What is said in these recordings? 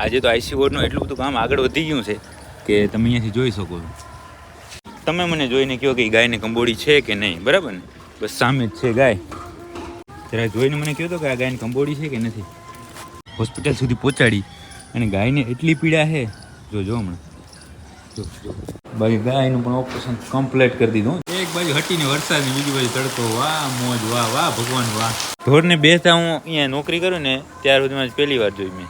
આજે તો આઈસી વોર્ડનું એટલું બધું કામ આગળ વધી ગયું છે કે તમે અહીંયાથી જોઈ શકો છો. તમે મને જોઈને કહો કે ગાયને કંબોડી છે કે નહીં, બરાબર ને? બસ સામે જ છે ગાય. જરા જોઈને મને કહો તો કે આ ગાયને કંબોડી છે કે નથી. હોસ્પિટલ સુધી પહોંચાડી અને ગાયને એટલી પીડા છે. જો જો હમણાં. જો જો. બાકી ગાયનું પણ ઓપરેશન કમ્પ્લીટ કરી દીધું એક બાજુ હટીને વરસાદ, બીજી બાજુ તડકો. વાહ, મોજ, વાહ વાહ, ભગવાન, વાહ. ઢોરને બેસતા હું અહીંયા નોકરી કરું ને, ત્યાર સુધીમાં પહેલી વાર જોઈ મેં.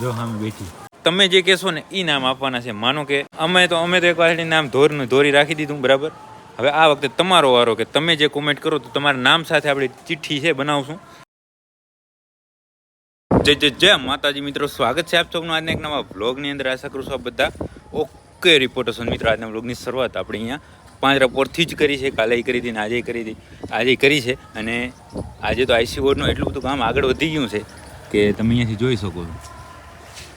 જો સામે બેઠી. તમે જે કહેશો ને એ નામ આપવાના છે. માનો કે અમે તો અમે તો એક વાર નામ ધોરનું ધોરી રાખી દીધું, બરાબર? હવે આ વખતે તમારો વારો કે તમે જે કોમેન્ટ કરો તો તમારા નામ સાથે આપણી ચિઠ્ઠી છે, બનાવશું. જય જય જય માતાજી મિત્રો, સ્વાગત છે આપ સૌનું આજના એક નવા વ્લોગની અંદર. આશા કરું છું આપ બધા ઓકે રિપોર્ટર છો મિત્રો. આજના વ્લોગની શરૂઆત આપણે અહીંયા પાંજરા પોરથી જ કરી છે. કાલે કરી હતી ને આજે કરી હતી. આજે કરી છે અને આજે તો આઈસી બોર્ડનું એટલું બધું કામ આગળ વધી ગયું છે કે તમે અહીંયાથી જોઈ શકો છો.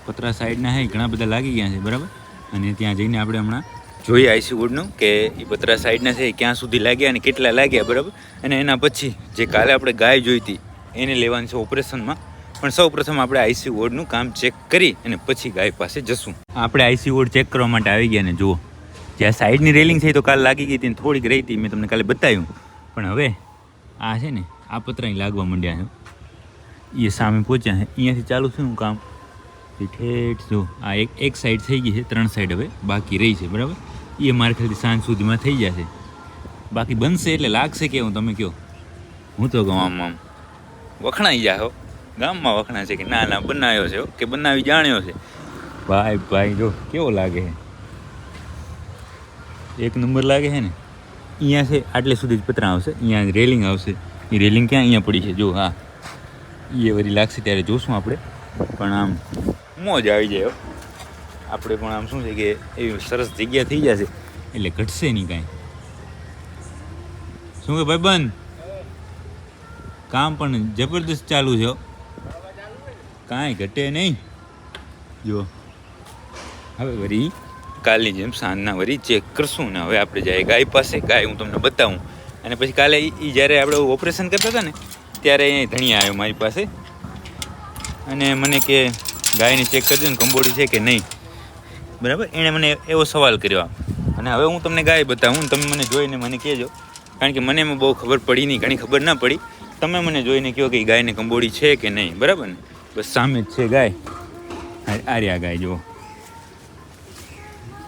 પતરા સાઈડના હે, ઘણા બધા લાગી ગયા છે, બરાબર? અને ત્યાં જઈને આપણે હમણાં જોઈએ આઈસી વોર્ડનું કે એ પતરા સાઈડના છે ક્યાં સુધી લાગ્યા અને કેટલા લાગ્યા, બરાબર? અને એના પછી જે કાલે આપણે ગાય જોઈ હતી, એને લેવાની છે ઓપરેશનમાં. પણ સૌ પ્રથમ આપણે આઈસી વોર્ડનું કામ ચેક કરી અને પછી ગાય પાસે જશું. આપણે આઈસી વોર્ડ ચેક કરવા માટે આવી ગયા ને, જુઓ. જ્યાં સાઈડની રેલિંગ છે તો કાલ લાગી ગઈ હતી થોડીક રહી હતી, મેં તમને કાલે બતાવ્યું. પણ હવે આ છે ને, આ પતરા લાગવા માંડ્યા છે. એ સામે પહોંચ્યા છે, અહીંયાથી ચાલુ થયું કામ. એ ઠેઠ જો આ એક એક સાઈડ થઈ ગઈ છે ત્રણ સાઈડ હવે બાકી રહી છે બરાબર? એ મારા ખ્યાલથી સાંજ સુધીમાં થઈ જશે. બાકી બનશે એટલે લાગશે કે હું તમે કહો. હું તો કહું આમ આમ. વખણાઈ જાઓ ગામમાં વખણા છે કે ના ના બનાવ્યો છે હો, કે બનાવી જાણ્યો છે. ભાઈ ભાઈ જો કેવો લાગે છે? એક નંબર લાગે છે ને? અહીંયા છે આટલે સુધી જ પતરા આવશે અહીંયા રેલિંગ આવશે. એ રેલિંગ ક્યાં અહીંયા પડી છે? જો હા. એ વળી લાગશે ત્યારે જોશું આપણે. પણ આમ મોજ આવી જાય. આપણે પણ આમ શું છે કે એવી સરસ જગ્યા થઈ જશે. એટલે ઘટશે નહીં કાંઈ. શું કે ભાઈ બંધ કામ પણ જબરદસ્ત ચાલુ છે કાંઈ ઘટે નહીં. જો હવે વળી કાલની જેમ સાંજના વરી ચેક કરશું ને હવે આપણે જાય ગાય પાસે ગાય હું તમને બતાવું. અને પછી કાલે એ જ્યારે આપણે ઓપરેશન કરતા હતા ને, ત્યારે ધણિયા આવ્યો મારી પાસે. અને મને કે ગાયને ચેક કરી ને કંબોડી છે કે નહીં. બરાબર? એણે મને એવો સવાલ કર્યો અને હવે હું તમને ગાય બતાવું તમે મને જોઈને મને કહેજો. કારણ કે મને એમાં બહુ ખબર પડી નહીં, ઘણી ખબર ના પડી. તમે મને જોઈને કહો કે ગાયને કંબોડી છે કે નહીં. બરાબર ને? બસ સામે જ છે ગાય. આ- આ ગાય, જુઓ.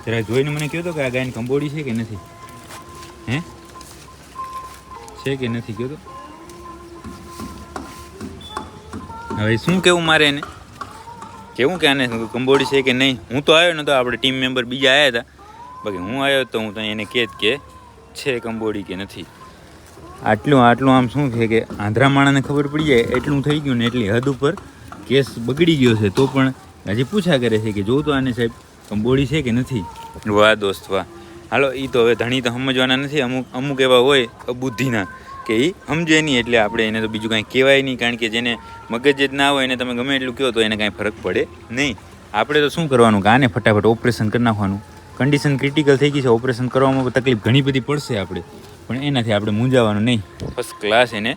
જરા જોઈને મને કહો તો કે આ ગાયને કંબોડી છે કે નથી. હે? છે કે નથી કહો તો? હવે શું કેવું મારે એને? કેવું કે આને કંબોડી છે કે નહીં? હું તો આવ્યો નતો, આપણે ટીમ મેમ્બર બીજા આવ્યા હતા. બાકી હું આવ્યો તો હું તો એને કહેત કે છે કંબોડી કે નથી. આટલું આટલું આમ શું છે કે આંધ્રા માણાને ખબર પડી જાય, એટલું થઈ ગયું ને એટલી હદ ઉપર કેસ બગડી ગયો છે. તો પણ હજી પૂછા કરે છે કે જોઉં તો આને સાહેબ કંબોડી છે કે નથી? વાહ દોસ્ત, વાહ. હાલો એ તો હવે ધણી તો સમજવાના નથી. અમુક અમુક એવા હોય અબુદ્ધિના. કે એ સમજે નહીં એટલે આપણે એને તો બીજું કાંઈ કહેવાય નહીં, કારણ કે જેને મગજ જ ના હોય એને તમે ગમે એટલું કહો તો એને કાંઈ ફરક પડે નહીં. આપણે તો શું કરવાનું કે આને ફટાફટ ઓપરેશન કરી નાખવાનું. કન્ડિશન ક્રિટિકલ થઈ ગઈ છે, ઓપરેશન કરવામાં તકલીફ ઘણી બધી પડશે આપણે. પણ એનાથી આપણે મૂંઝાવાનું નહીં. ફર્સ્ટ ક્લાસ એને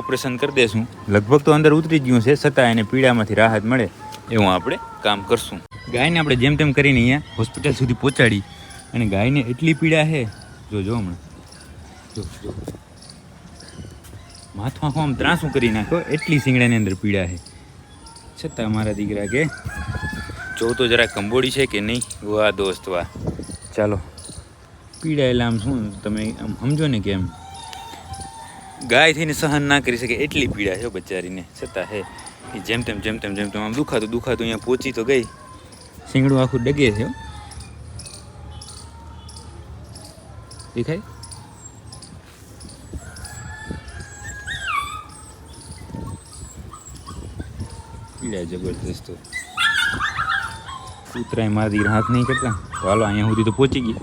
ઓપરેશન કરી દેશું. લગભગ તો અંદર ઉતરી ગયું છે, છતાં એને પીડામાંથી રાહત મળે એવું આપણે કામ કરશું. ગાયને આપણે જેમ તેમ કરીને અહીંયા હોસ્પિટલ સુધી પહોંચાડી. અને ગાયને એટલી પીડા છે. જો જો હમણાં. જો જો. માથું આખું આમ ત્રાસું કરી નાખો એટલી શિંગડાની અંદર પીડા છે. છતાં મારા દીકરા કે, જો તો જરા કંબોડી છે કે નહીં? વાહ દોસ્ત, વાહ. ચાલો. પીડા એટલે આમ શું, તમે આમ સમજો ને કે એમ. ગાય થઈને સહન ના કરી શકે એટલી પીડા છે બચારીને. છતાં હે, એ જેમ તેમ જેમ તેમ જેમ તેમ આમ દુખાતું દુખાતું અહીંયા પહોંચી તો ગઈ. શીંગડું આખું ડગે છે. દેખાય? પીડા જબરદસ્ત કૂતરાએ મારી રાહત નહીં કરતા? તો હાલો અહીંયા સુધી તો પહોંચી ગઈ.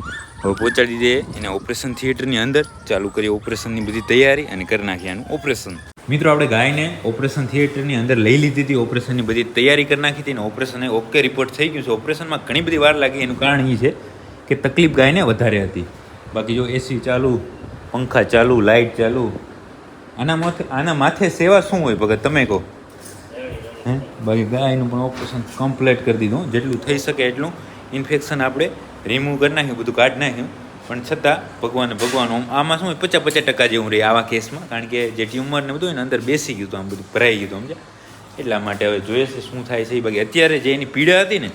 હવે પહોંચાડી દે એને ઓપરેશન થિયેટરની અંદર. ચાલુ કરી ઓપરેશનની બધી તૈયારી અને કરી નાખ્યા આનું ઓપરેશન. મિત્રો આપણે ગાયને ઓપરેશન થિયેટરની અંદર લઈ લીધી હતી. ઓપરેશનની બધી તૈયારી કરી નાખી હતી અને ઓપરેશન ઓકે રિપોર્ટ થઈ ગયું છે. ઓપરેશનમાં ઘણી બધી વાર લાગી. એનું કારણ એ છે કે તકલીફ ગાયને વધારે હતી. બાકી જો એસી ચાલુ પંખા ચાલુ લાઇટ ચાલુ આના માથે આના માથે સેવા શું હોય? ભગત તમે કહો. હે? બાકી ગાયનું પણ ઓપરેશન કમ્પ્લીટ કરી દીધું જેટલું થઈ શકે એટલું ઇન્ફેક્શન આપણે રિમૂવ કરી નાખ્યું, બધું કાઢી નાખ્યું. પણ છતાં ભગવાન ભગવાન આમાં શું પચાસ પચાસ ટકા જેવું રહે આવા કેસમાં. કારણ કે જે ટ્યુમર ને બધું હોય ને, અંદર બેસી ગયું હતું આમ બધું, ભરાઈ ગયું હતું, સમજ્યા? એટલા માટે હવે જોઈએ છે શું થાય છે એ બાકી અત્યારે જે એની પીડા હતી ને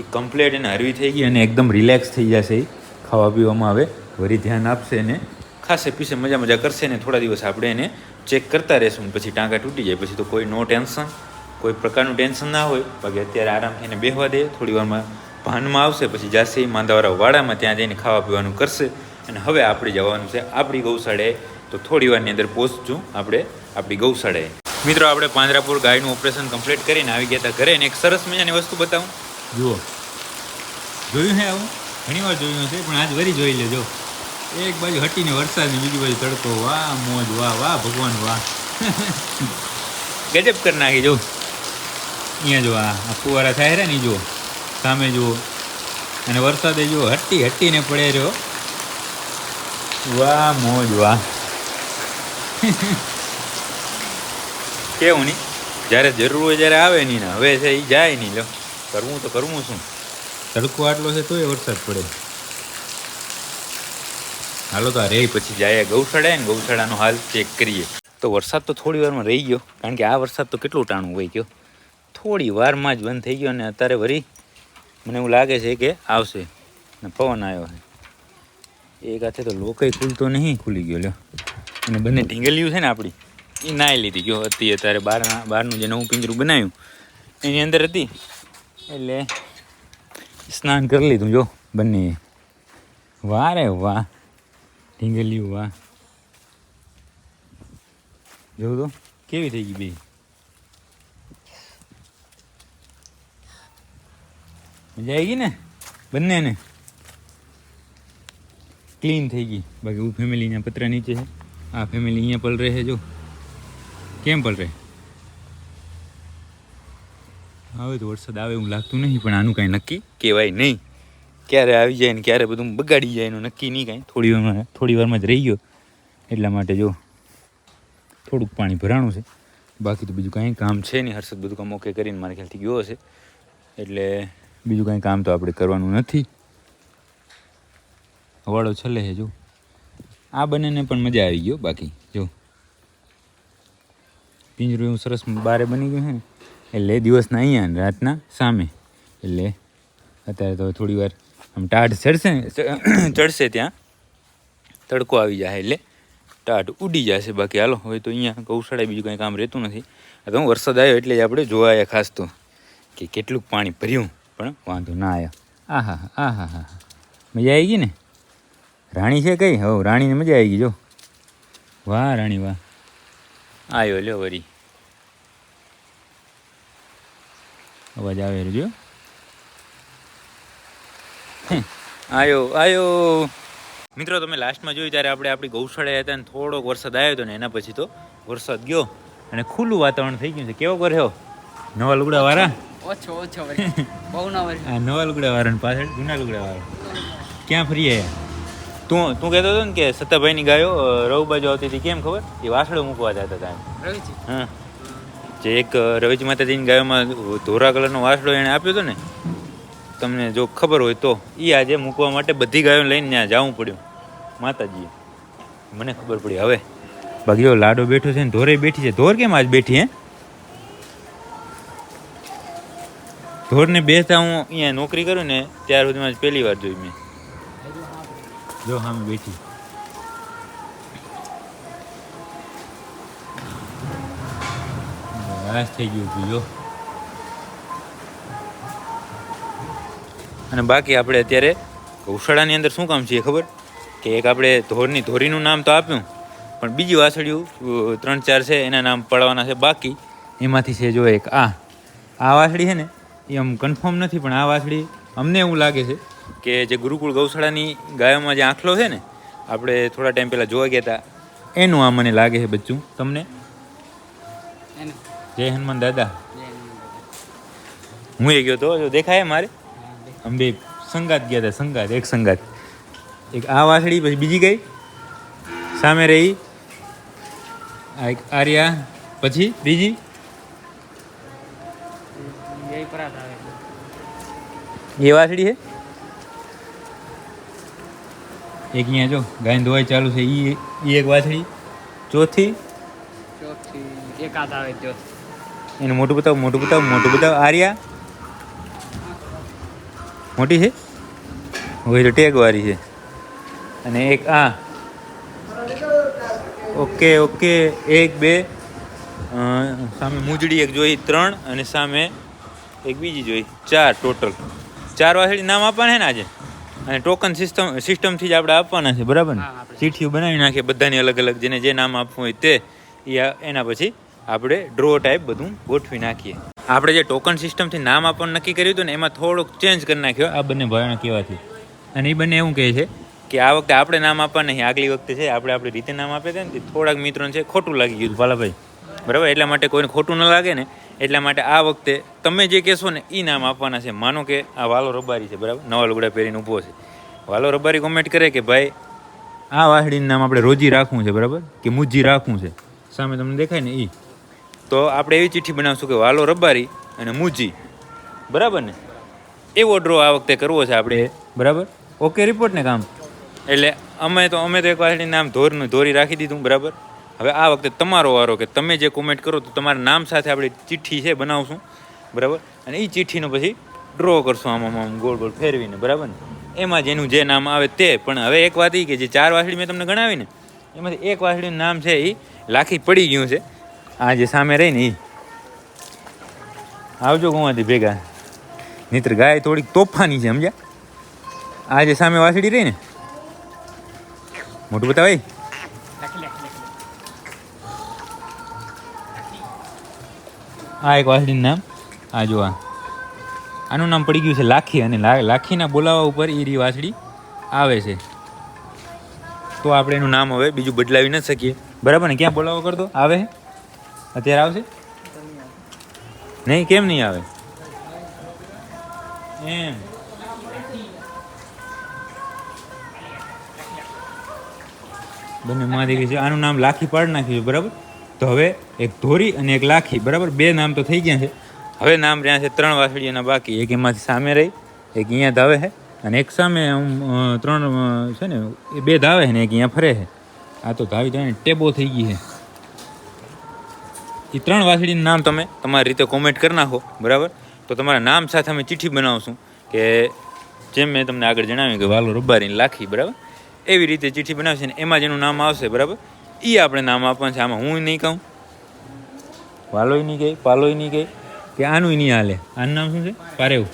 એ કમ્પ્લેટ એને હરવી થઈ ગઈ અને એકદમ રિલેક્સ થઈ જશે એ ખાવા પીવામાં હવે વરી ધ્યાન આપશે ને ખાસે પીસે મજા મજા કરશે ને થોડા દિવસ આપણે એને ચેક કરતા રહેશું પછી ટાંકા તૂટી જાય, પછી તો કોઈ નો ટેન્શન. કોઈ પ્રકારનું ટેન્શન ના હોય, બાકી અત્યારે આરામથી એને બેહવા દે, થોડી વારમાં ભાનમાં આવશે, પછી જાશે માંદાવાળા વાડામાં ત્યાં જઈને ખાવા પીવાનું કરશે. અને હવે આપણે જવાનું છે આપણી ગૌશાળાએ તો થોડી વારની અંદર પહોંચશું આપણે આપણી ગૌશાળાએ મિત્રો, આપણે પાંજરાપુર ગાયનું ઓપરેશન કમ્પ્લીટ કરીને આવી ગયા હતા ઘરે. ને એક સરસ મજાની વસ્તુ બતાવું. જુઓ. જોયું છે આવું? ઘણી વાર જોયું છે પણ આજ વરી જોઈ લેજો. એક બાજુ હટીને વરસાદ બીજી બાજુ તડકો. વાહ, મોજ. વાહ વાહ, ભગવાન, વાહ. ગજબ કરી નાખી જો અહીંયા જો આ ફુવારા થાય રહે ને જુઓ સામે જુઓ અને વરસાદે જુઓ હટી હટીને પડે રહ્યો વાહ, મોજ, વાહ. કેવું નહીં જ્યારે જરૂર હોય જ્યારે આવે નહીં ને, હવે છે એ જાય નહીં લો કરવું તો કરવું શું? તડકો આટલો છે તોય વરસાદ પડે. હાલો તો આ રે પછી જાય ગૌશાળા ને, ગૌશાળાનો હાલ ચેક કરીએ. તો વરસાદ તો થોડી વારમાં રહી ગયો, કારણ કે આ વરસાદ તો કેટલું ટાણું હોય ગયો. થોડી વારમાં જ બંધ થઈ ગયો અને અત્યારે વળી મને એવું લાગે છે કે આવશે. ને પવન આવ્યો છે. એક હાથે તો લોકય ખુલતો નહીં, ખુલી ગયો, લ્યો. અને બંને ઢીંગલિયું છે ને આપણી એ નાઈ લીધી. ગયો હતી અત્યારે બહારના બહારનું જે નવું પિંજરું બનાવ્યું, એની અંદર હતી. એટલે સ્નાન કરી લીધું, જો બંને વાહ રે વાહ, ઢીંગલિયું વાહ. જોઉં તો? કેવી થઈ ગઈ બે? મજા આવી ગઈ ને બંનેને ક્લીન થઈ ગઈ. બાકી હું ફેમિલી અહીંયા પતરા નીચે છે. આ ફેમિલી અહીંયા પલ રહે જો. કેમ પલ રહે? હવે તો વરસાદ આવે એવું લાગતું નહીં, પણ આનું કાંઈ નક્કી કહેવાય નહીં. ક્યારે આવી જાય ને ક્યારે બધું બગાડી જાય એનું નક્કી નહીં કાંઈ. થોડી વારમાં થોડી વારમાં જ રહી ગયો. એટલા માટે જો, થોડુંક પાણી ભરાણું છે. બાકી તો બીજું કાંઈ કામ છે નહીં. હર્ષદ બધું કામ ઓકે કરીને મારા ખ્યાલથી ગયો હશે. એટલે બીજું કાંઈ કામ તો આપણે કરવાનું નથી. હવાડો છેલ્લે છે, જો. આ બંનેને પણ મજા આવી ગયો બાકી, જો. પિંજરું એવું સરસ બારે બની ગયું છે ને એટલે દિવસના અહીંયા ને રાતના સામે. એટલે અત્યારે તો થોડી વાર આમ ટાઢ ચડશે ને ચડશે ત્યાં. તડકો આવી જાય એટલે ટાઢ ઉડી જશે બાકી. હાલો, હવે તો અહીંયા ગૌશાળાએ બીજું કાંઈ કામ રહેતું નથી. આ તો હું વરસાદ આવ્યો એટલે જ આપણે જોવા આવ્યા ખાસ તો કે કેટલું પાણી ભર્યું. પણ વાંધો ના આવ્યો આ હા આ હા હા મજા આવી ગઈ ને? રાણી છે કઈ? હો રાણીને મજા આવી ગઈ જો. વાહ રાણી વાહ. આવ્યો લ્યો વરી. અવાજ આવે રહ્યો આયો આયો. મિત્રો તમે લાસ્ટમાં જોયું ત્યારે આપણે આપણી ગૌશાળે હતા ને થોડોક વરસાદ આવ્યો હતો ને એના પછી તો વરસાદ ગયો અને ખુલ્લું વાતાવરણ થઈ ગયું છે. કેવો કર્યો નવા લુગડા વાળા ઓછો ઓછો બહુ ના વળી આ નવા લુગડા વાળા પાછળ જૂના લુગડા વાળા ક્યાં ફરી આવ્યા તું તું કહેતો હતો ને કે સત્તાભાઈની ગાયો રવ બાજુ આવતી હતી કેમ ખબર? એ વાસળો મૂકવા જતા હતા એમ. રવિજી. હા. જે એક રવિજી માતાજીની ગાયોમાં ધોરા કલરનો વાસળો એણે આપ્યો હતો ને તમને જો ખબર હોય તો એ આજે મૂકવા માટે બધી ગાયો લઈને ત્યાં જવું પડ્યું. માતાજીએ મને ખબર પડી. હવે બાકી લાડો બેઠો છે ને ધોરે બેઠી છે. ધોર કેમ આજ બેઠી હે? ધોરને બેસતા હું અહીંયા નોકરી કરું ને ત્યાર સુધીમાં જ પહેલી વાર જોઈ મેં. જો સામે બેઠી. બસ થઈ ગયું હતું જો. અને બાકી આપણે અત્યારે ગૌશાળાની અંદર શું કામ છે ખબર? કે એક આપણે ધોરની ધોરીનું નામ તો આપ્યું પણ બીજી વાસળીઓ ત્રણ ચાર છે એના નામ પડવાના છે બાકી. એમાંથી છે જો એક આ. આ વાસળી છે ને એ આમ કન્ફર્મ નથી પણ આ વાછડી અમને એવું લાગે છે કે જે ગુરુકુળ ગૌશાળાની ગાયોમાં જે આંખલો છે ને આપણે થોડા ટાઈમ પહેલાં જોવા ગયા હતા એનું આ મને લાગે છે બચ્ચું. તમને? જય હનુમાન દાદા. હું એ ગયો તો જો દેખાય મારે. અમે બે સંગાત ગયા હતા સંગાત એક સંગાત. એક આ વાસળી પછી બીજી ગઈ. સામે રહી. આ એક આર્યા પછી બીજી બે પરાત આવે એ વાસડી છે? એક અહીંયા જો ગાય ધોવાઈ ચાલુ છે. ઈ ઈ એક વાસડી ચોથી. ચોથી. એકાદ આવે જો એનું મોટું બતાવો મોટું બતાવો મોટું બતાવો. આર્યા. મોટી છે? હોય તો ટેગ વાળી છે. અને એક આ. Okay okay. એક બે. સામે મૂજડી એક જોઈ ત્રણ. અને સામે એક બીજી જોઈ. ચાર ટોટલ ચાર વાસળી નામ આપવાના છે ને આજે? અને ટોકન સિસ્ટમ સિસ્ટમથી જ આપણે આપવાના છે બરાબર ને? ચીઠીઓ બનાવી નાખીએ બધાની અલગ અલગ જેને જે નામ આપવું હોય તે. એના પછી આપણે ડ્રો ટાઈપ બધું ગોઠવી નાખીએ. આપણે જે ટોકન સિસ્ટમથી નામ આપવાનું નક્કી કર્યું હતું ને એમાં થોડુંક ચેન્જ કરી નાખ્યો. આ બંને ભાઈઓના કહેવાથી. અને એ બંને એવું કહે છે કે આ વખતે આપણે નામ આપવા નહીં આગલી વખતે છે આપણે આપણી રીતે નામ આપ્યા હતા ને થોડાક મિત્રોને છે ખોટું લાગી ગયું હતું પાલાભાઈ બરાબર? એટલા માટે કોઈને ખોટું ન લાગે ને. એટલા માટે આ વખતે તમે જે કહેશો ને એ નામ આપવાના છે. માનો કે આ વાલો રબારી છે, બરાબર? નવા લુગડા પહેરીને ઊભો છે. વાલો રબારી કોમેન્ટ કરે કે, ભાઈ, આ વાહડીનું નામ આપણે રોજી રાખવું છે, બરાબર? કે મુજી રાખવું છે? સામે તમને દેખાય ને એ તો આપણે એવી ચિઠ્ઠી બનાવશું કે, વાલો રબારી અને મુજી બરાબર ને? એવો ડ્રો આ વખતે કરવો છે આપણે. બરાબર? ઓકે રિપોર્ટ ને કામ. એટલે અમે તો અમે તો એક વાસળીનું નામ ધોરનું, ધોરી રાખી દીધું, બરાબર? હવે આ વખતે તમારો વારો કે તમે જે કોમેન્ટ કરો તો તમારા નામ સાથે આપણે ચિઠ્ઠી છે બનાવશું. બરાબર? અને એ ચિઠ્ઠીનો પછી ડ્રો કરશું આમ આમ ગોળ ગોળ ફેરવીને. બરાબર ને? એમાં જેનું જે નામ આવે તે. પણ હવે એક વાત એ કે જે ચાર વાસળી મેં તમને ગણાવી ને એમાંથી એક વાસળીનું નામ છે એ લાખી પડી ગયું છે. આ જે સામે રહી ને એ આવજો ગુવાથી ભેગા. નિત્ર ગાય થોડીક તોફાની છે, સમજ્યા? આ જે સામે વાસળી રહી ને. મોટું બતાવાય આ એક વાસળીનું નામ. આ જો આ. આનું નામ પડી ગયું છે લાખી અને લાખીના બોલાવા ઉપર એ રી આવે છે. તો આપણે એનું નામ હવે બીજું બદલાવી ન શકીએ. બરાબર ને? ક્યાં બોલાવો કરતો? આવે અત્યારે આવશે? નહીં, કેમ નહીં આવે? એમ. બંને માં દીકરી છે, આનું નામ લાખી પાડ નાખ્યું છે, બરાબર? તો હવે એક ધોરી અને એક લાખી, બરાબર? બે નામ તો થઈ ગયા છે. હવે નામ રહ્યા છે ત્રણ વાસળીઓના બાકી, એક એમાંથી સામે રહી, એક અહીંયા ધાવે છે, અને એક સામે ત્રણ છે ને, એ બે ધાવે છે ને, એક અહીંયા ફરે છે. આ તો ધાવી ધાવીને ટેબો થઈ ગઈ છે. એ ત્રણ વાસળીનું નામ તમે તમારી રીતે કોમેન્ટ કરી નાખો, બરાબર? તો તમારા નામ સાથે અમે ચિઠ્ઠી બનાવશું કે જેમ મેં તમને આગળ જણાવ્યું કે વાલો રબારીને લાખી, બરાબર? એવી રીતે ચિઠ્ઠી બનાવશે ને એમાં જેનું નામ આવશે, બરાબર? એ આપણે નામ આપવાનું છે. આમાં હું નહીં કહું. વાલોય નહીં કહે પાલોય નહીં કહે. કે આનું નહીં હાલે. આનું નામ શું છે? પારેવ.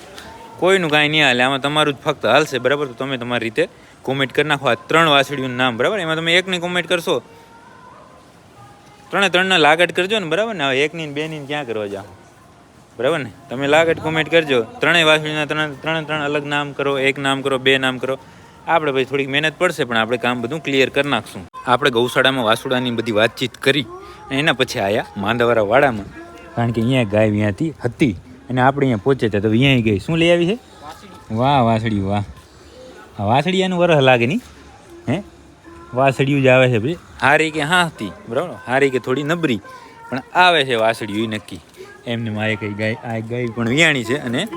કોઈનું કાંઈ નહીં હાલે. આમાં તમારું જ ફક્ત હાલશે બરાબર? તો તમે તમારી રીતે કોમેન્ટ કરી નાખો. આ ત્રણ વાસળીઓનું નામ બરાબર? એમાં તમે એકની કોમેન્ટ કરશો. ત્રણે ત્રણના લાગટ કરજો ને બરાબર ને? હવે એકની ને બેની ને ક્યાં કરવા જાઓ? બરાબર ને? તમે લાગટ કોમેન્ટ કરજો. ત્રણેય વાસળીના ત્રણ ત્રણે ત્રણ અલગ નામ કરો એક નામ કરો બે નામ કરો. આપણે પછી થોડીક મહેનત પડશે પણ આપણે કામ બધું ક્લિયર કરી નાખશું. આપણે ગૌશાળામાં વાસુડાની બધી વાતચીત કરી અને એના પછી આયા માંદાવાળા વાડામાં. કારણ કે અહીંયા ગાય વ્યાંતી હતી અને આપણે અહીંયા પહોંચે તો અહીંયા ગઈ. શું લઈ આવી છે? વાહ વાસળી વાહ. આ વાસળીયાનું વરહ લાગે નહીં. હે? વાસળિયું જ આવે છે ભાઈ. હારી કે હા હતી બરાબર? હારી કે થોડી નબરી પણ આવે છે વાસળિયું એ નક્કી. એમને મારે કઈ ગાય આ ગાય પણ વિયાણી છે અને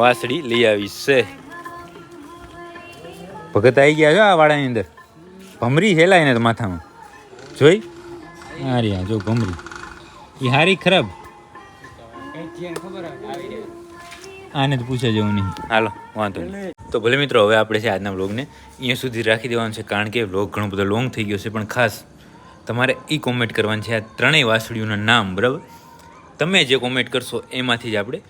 વાસળી લઈ આવી છે. ભગત આવી ગયા છો આ વાડાની અંદર? ભમરી હેલાય ને માથામાં. જોઈ? હારી હા જો ભમરી. એ હારી ખરાબ? આને તો પૂછે જેવું નહીં. હાલો, વાંધો નહીં. તો ભલે મિત્રો, હવે આપણે છે આજના બ્લોગને અહીંયા સુધી રાખી દેવાનું છે, કારણ કે બ્લોગ ઘણો બધો લોંગ થઈ ગયો છે, પણ ખાસ તમારે એ કોમેન્ટ કરવાની છે આ ત્રણેય વાસળીઓના નામ, બરાબર? તમે જે કોમેન્ટ કરશો, એમાંથી જ આપણે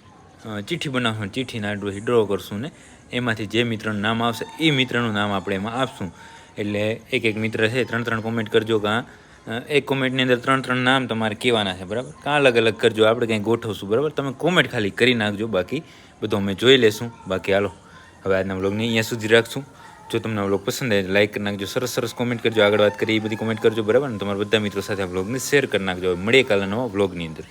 ચિઠ્ઠી બનાવશું, ચિઠ્ઠીના ડ્રો ડ્રો કરશું ને, એમાંથી જે મિત્રનું નામ આવશે, એ મિત્રનું નામ આપણે એમાં આપશું. એટલે એક એક મિત્ર છે, ત્રણ ત્રણ કોમેન્ટ કરજો કાં. એક કોમેન્ટની અંદર ત્રણ ત્રણ નામ તમારે કહેવાના છે, બરાબર? કાં અલગ અલગ કરજો, આપણે કંઈ ગોઠવશું, બરાબર? તમે કોમેન્ટ ખાલી કરી નાખજો, બાકી બધું અમે જોઈ લેશું. બાકી હાલો, હવે આજના બ્લોગને અહીંયા સુધી રાખશું. જો તમને વ્લોગ પસંદ આવે લાઈક કરી નાખજો, સરસ સરસ કોમેન્ટ કરજો, આગળ વાત કરી એ બધી કોમેન્ટ કરજો, બરાબર? ને તમારા બધા મિત્રો સાથે આ વ્લોગને શેર કરી નાખજો. મળીએ કાલે નવા વ્લોગની અંદર.